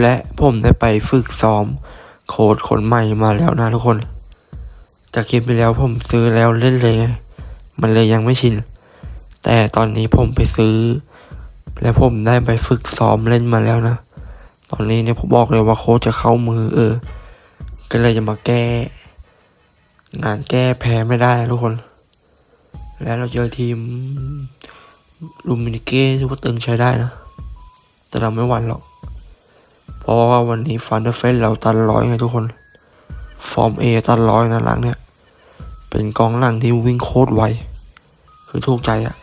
และผมได้ไปฝึกซ้อมโค้ดคนใหม่มาแล้วนะทุกคน จากคลิปที่แล้วผมซื้อแล้วเล่นเลยมันเลยยังไม่ชิน แต่ตอนนี้ผมไปซื้อ และผมได้ไปฝึกซ้อมเล่นมาแล้วนะ ตอนนี้เนี่ยผมบอกเลยว่าโค้ชจะเข้ามือเออ ก็เลยจะมาแก้ งานแก้แพ้ไม่ได้ทุกคน แล้วเราเจอทีมลูมินิเก้ที่ว่าตึงใช้ได้นะ แต่เราไม่หวั่นหรอก เพราะว่าวันนี้ฟันเดอร์เฟสเราตันร้อยไงทุกคน ฟอร์มเอตันร้อยนะหลังเนี่ย เป็นกองหลังที่วิ่งโคตรไว คือถูกใจอะ่ะ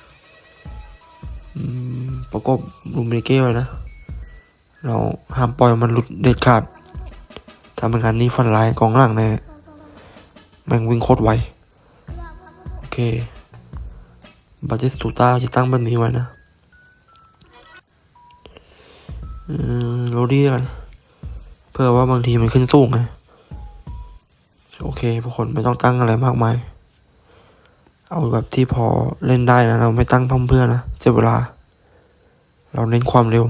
ประกบลูมิเก้ไว้นะ เราห้ามปล่อยมันหลุดเด็ดขาดทำเป็นงานนี้ฟันลายกองหลังแน่แม่งวิ่งโคตรไว โอเค บาติสตูต้าจะตั้งแบบนี้ไว้นะ อื เออโรดี้กัน เพื่อว่าบางทีมันขึ้นสูงไงโอเคทุกคนไม่ต้องตั้งอะไรมากมาย เอาแบบที่พอเล่นได้นะ เราไม่ตั้งเพิ่มเพื่อนนะเสียเวลา เราเน้นความเร็ว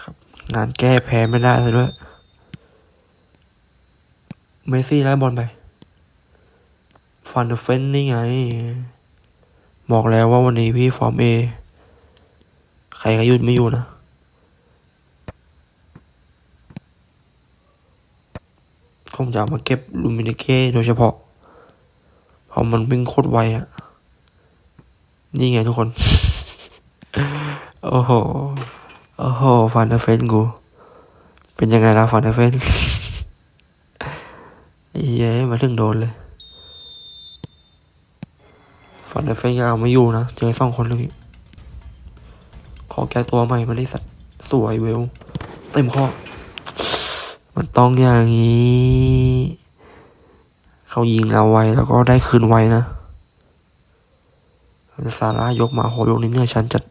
ครับ งานแก้แพ้ไม่ได้เลยด้วย เมซี่ไล่บอลไป ฟันเดอร์เฟนนี่ไง บอกแล้วว่าวันนี้พี่ฟอร์มเอ ใครก็ยุดไม่อยู่นะ ผมจะเอามาเก็บลูมินิเก้โดยเฉพาะ เพราะมันวิ่งโคตรไวอะนี่ไงทุกคน โอ้โห โอ้โหฟันเอร์เฟนกู เป็นยังไงล่ะฟันเอร์เฟนเย้มาถึงโดนเลยฟันเอร์เฟนก็เอาไม่อยู่นะ เจอสองคนเลย ขอแก้ตัวใหม่มาได้สัตว์สวยเวล เต็มข้อ มันต้องอย่างนี้ เขายิงเราไวแล้วก็ได้คืนไวนะซาร่ายกมาโหยกนี้เนื่อฉันจัด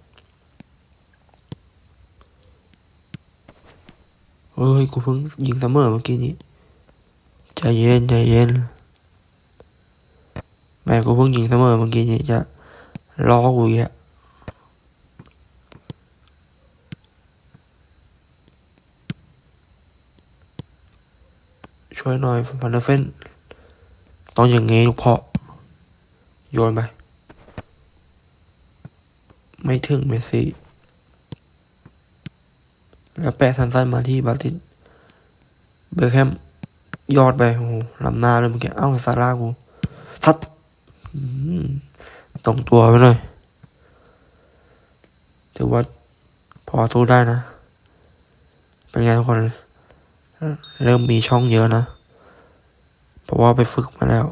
เฮ้ย กูเพิ่งยิงเสมอเมื่อกี้นี้ ใจเย็น ใจเย็น แม่กูเพิ่งยิงเสมอเมื่อกี้นี้จะล้อกูอีกอะ ช่วยหน่อยฟันเดอร์เฟนต้องอย่างงี้ลูกพาะโยนไป ไม่ถึงเมสซี่ แล้วแปะสั้นๆมาที่บาตินเบอร์แคมยอดไปโอ้โหลำหน้าเลยเมื่อกี้เอ้าซาร่ากูซัดตรงตัวไปหน่อยถือว่าพอสู้ได้นะ เป็นไงทุกคน เริ่มมีช่องเยอะนะ เพราะว่าไปฝึกมาแล้ว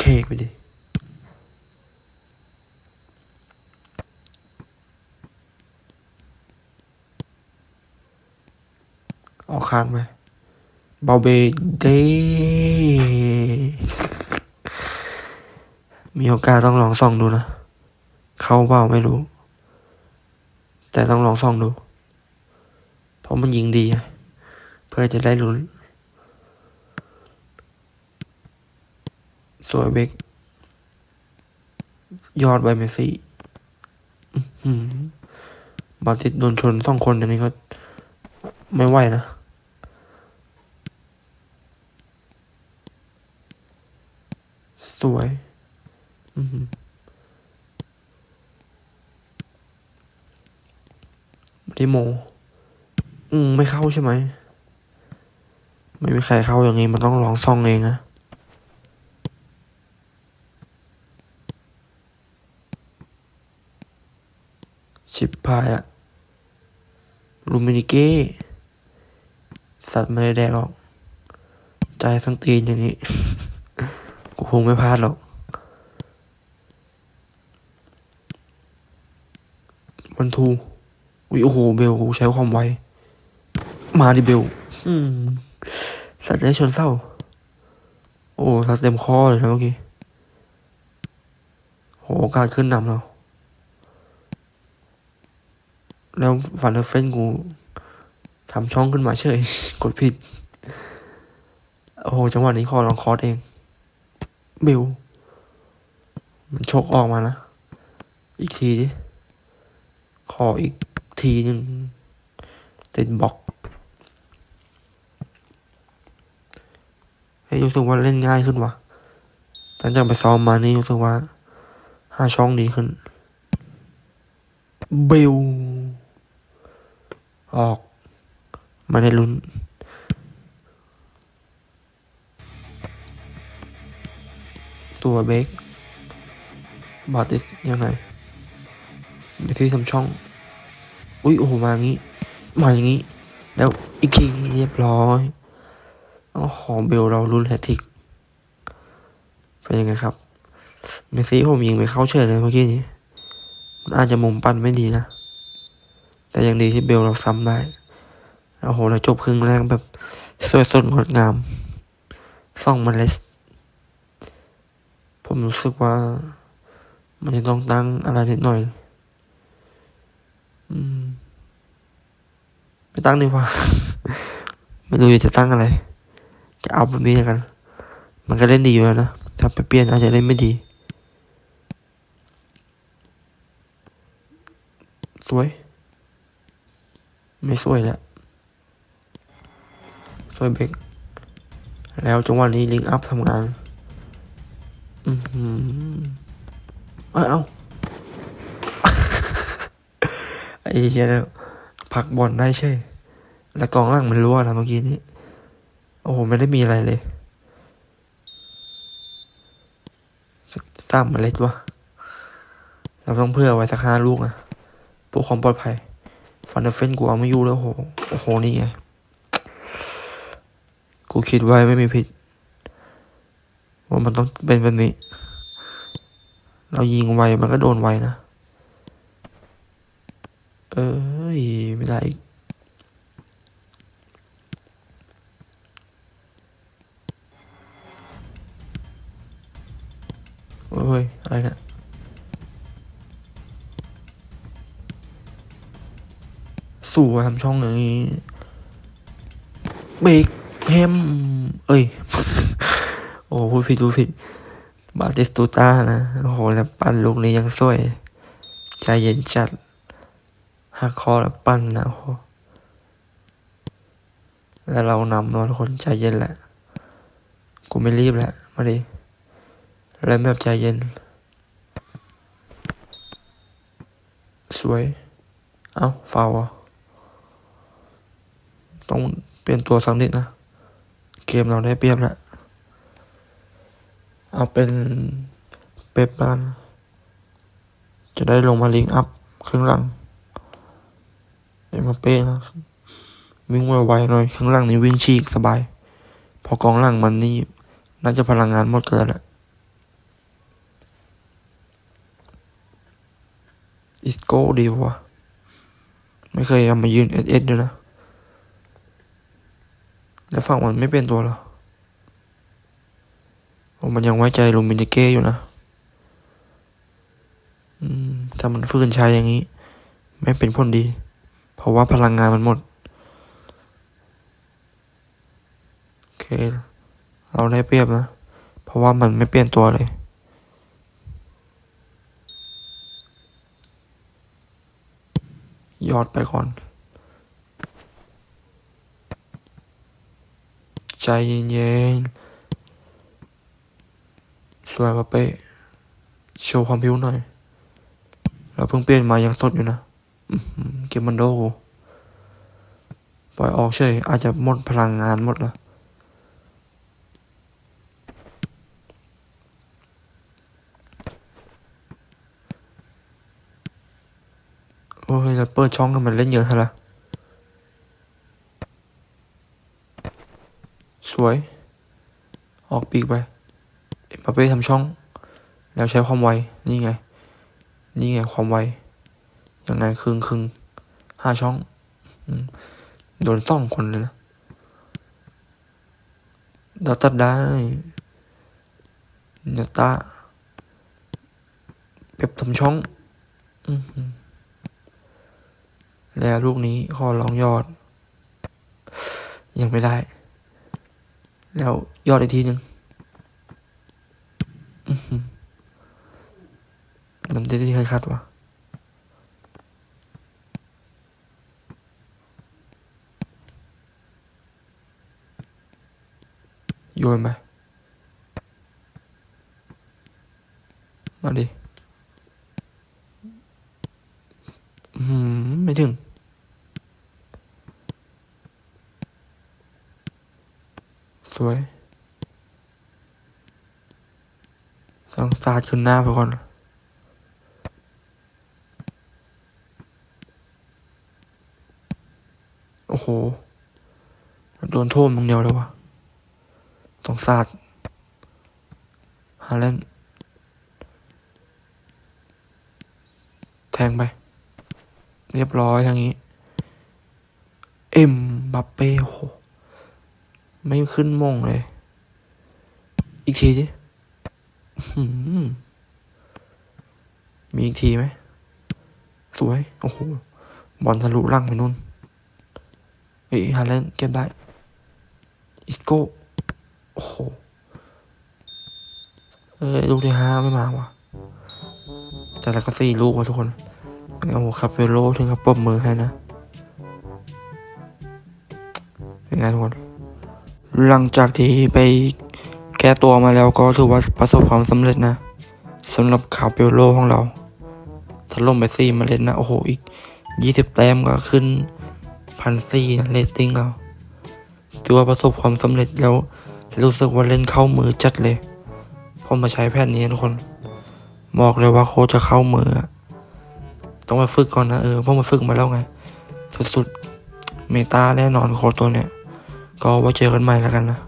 เคกไปดิออกข้างไปเบาเบเดมีโอกาสต้องลองส่องดูนะ เข้าเปล่าไม่รู้ แต่ต้องลองส่องดู เพราะมันยิงดี เพื่อจะได้ลุ้ สวยเบกยอดใบเมซี่บาติดโดนชนสองคนอันนี้ก็ไม่ไหวนะ สวยอือหือไม่ได้โม อืม ไม่เข้าใช่ไหม ไม่มีใครเข้าอย่างนี้ มันต้องลองซ่องเองนะ ชิบพายละลูมินิเก้สัตว์ไม่ได้แดกหรอกใจสังตีนอย่างนี้ กูคงไม่พลาดหรอก วันทูวิโอ้โห เบลใช้ความไว มาดิเบลสัตว์ได้ชนเศร้า โอ้สัตว์เต็มคอเลยนะเมื่อกี้โหกาสขึ้นนำเรา แล้วฟันเดอร์เฟนกูทำช่องขึ้นมาเฉย กดผิด โอ้โห จังหวะนี้ขอลองคอร์สเองเบลมันชกออกมานะ อีกทีดิ ขออีกทีหนึ่งติดบล็อกเฮ้รู้สึกว่าเล่นง่ายขึ้นว่ะตั้งจากไปซ้อมมานี่รู้สึกว่า ห้าช่องดีขึ้นเบล ออก มาได้ลุ้น ตัวเบคบาติสยังไงไปที่ทำช่อง อุ้ยโอ้โหมาอย่างงี้ มาอย่างงี้ แล้วอีกทีเรียบร้อยโอ้โหเบลเราลุ้นแฮตทริกเป็นยังไงครับเมสซี่ผมยิงไปเข้าเฉยเลยเมื่อกี้นี้มันอาจจะมุมปั้นไม่ดีนะ แต่ยังดีที่เบลเราซ้ำได้โอ้โหแล้วจบครึ่งแรกแบบสวยสดงดงามส่องมันเลสผมรู้สึกว่า มันจะต้องตั้งอะไรนิดหน่อย อืมไม่ตั้งดีกว่า ไม่รู้จะตั้งอะไร จะเอาแบบนี้กัน มันก็เล่นดีอยู่แล้วนะ ถ้าไปเปลี่ยนอาจจะเล่นไม่ดี สวย ไม่สวยแล้วสวยเบรกแล้วจังหวะนี้ลิงอัพทำงาน อือหือเอ้ยเอ้าไอ้เหี้ยเนี่ยผลักบอลได้ใช่ แล้วกองหล่างมันรั่วนะเมื่อกี้นี้ โอ้โห ไม่ได้มีอะไรเลยสร้างเมาเล็ดวะ เราต้องเพื่อไว้สักห้าลูกนะเพื่อความปลอดภัย ฟันเดเฟนกูเอาไม่อยู่แล้วโหโอ้โหนี่ไง กูคิดไว้ไม่มีผิด ว่ามันต้องเป็นแบบนี้ เรายิงไวมันก็โดนไวนะ เอ้ย ไม่ได้อีกเฮ้ย อะไรเนะ สู่ทำช่องอย่างนี้เบรกแฮมเอ้ย โอ้พูดผิดพูดผิด บาติสตูต้านะ โอ้โห แล้วปั้นลูกนี้ยังสวย ใจเย็นจัดหักคอแล้วปั้นนะโอ้แล้วเรานำนอะทุกคนใจเย็นแหละ กูไม่รีบแหละ มาดิ แล้วแบบใจเย็น สวย เอ้าฟาวอะ ต้องเปลี่ยนตัวสักนิดนะ เกมเราได้เปรียบแล้วเอาเป็นเป๊ปบ้าน จะได้ลงมาลิงอัพครึ่งหลังเอ็มบัปเป้นะวิ่งไวๆหน่อยข้างหลังนี้วิ่งฉีกสบาย พอกองหลังมันนี่น่าจะพลังงานหมดเกินแหละอิสโก้ดีวะไม่เคยเอามายืนเอสเอสด้วยนะ แล้วฝั่งมันไม่เปลี่ยนตัวหรอโอ้มันยังไว้ใจลูมินิเก้อยู่นะ อืม ถ้ามันฟื้นใช้อย่างนี้ ไม่เป็นผลดี เพราะว่าพลังงานมันหมด โอเค เราได้เปรียบนะ เพราะว่ามันไม่เปลี่ยนตัวเลยยอดไปก่อน ใจเย็นๆสวยมาเป๊ะโชว์ความพิ้วหน่อย เราเพิ่งเปลี่ยนมายังสดอยู่นะเกมมันโดปล่อยออกเฉยอาจจะหมดพลังงานหมดล้วโอ้ยแล้วเปิดช่องกันมันเล่นเยอะเท่าไหร่ สวย ออกปีกไปเอ็มบัปเป้ทำช่อง แล้วใช้ความไว นี่ไง นี่ไงความไว ยังไงครึ่งครึ่งห้าช่องโดนต้องคนเลยนะเราตัดได้เนตาเป๊ปทำช่องอแล้วลูกนี้ขอลองยอด ยังไม่ได้ แล้วยอดอีกทีหนึ่งนำเดที่ใครคาดวะโยนไหมมาดิ สังสาดขึ้นหน้าไปก่อนโอ้โห โดนโทษมึงเดียวเลยวะสงสาดฮาเลนแทงไป เรียบร้อยทางนี้ เอ็มบัปเป้โอ้โหไม่ขึ้นมงเลย อีกทีดิ มีอีกทีไหม สวย โอ้โห บอลทะลุร่างไปนู่นเฮ้ยฮาเลนเก็บได้อิสโก้โอ้โหเอ้ยลูกที่ห้าไม่มาว่ะ แต่ละก็สี่ลูกว่ะทุกคนโอ้โหคาเปโลถึงกับปรบมือให้นะเป็นไงทุกคนหลังจากที่ไป แก้ตัวมาแล้วก็ถือว่าประสบความสำเร็จนะสำหรับคาเปโลของเราถล่มไปสี่มาเล่นนะ โอ้โห อีกยี่สิบแต้มก็ขึ้นพันสี่นะเรตติ้งเราถือว่าประสบความสำเร็จแล้ว รู้สึกว่าเล่นเข้ามือจัดเลยผมมาใช้แพทย์นี้ทุกคนบอกเลยว่าโค้ชจะเข้ามือ ต้องมาฝึกก่อนนะเออเพราะมาฝึกมาแล้วไง สุดๆ เมตาแน่นอนโค้ชตัวเนี้ยก็ไว้เจอกันใหม่แล้วกันนะ